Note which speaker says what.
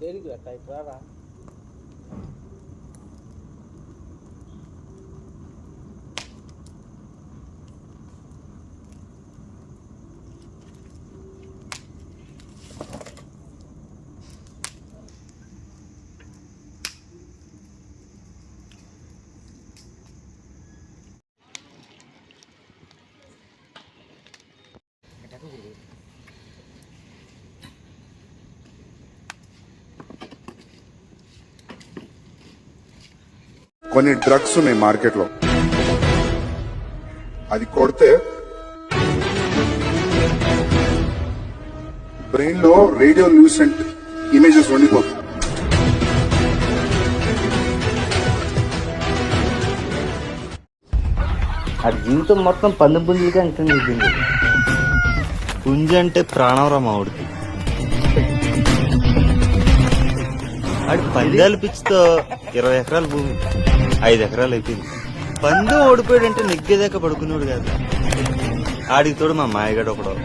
Speaker 1: దేనికి అట్లా ఇటు రారా
Speaker 2: కొన్ని డ్రగ్స్ ఉన్నాయి మార్కెట్లో అది కొడితే బ్రెయిన్లో రేడియో న్యూసెంట్ ఇమేజెస్ ఉండిపోతుంది
Speaker 3: ఆ జీవితం మొత్తం పందెం పుంజులుగా అంకితం
Speaker 4: పుంజ అంటే ప్రాణంరా ఆవిడకి ఆడి పందాలు పిచ్చితో ఇరవై ఎకరాల భూమి ఐదు ఎకరాలు అయిపోయింది. పందెం ఓడిపోయాడంటే నెగ్గేదాకా పడుకునేవాడు కాదు. ఆడికి తోడు మా మాయగాడు ఒకడు.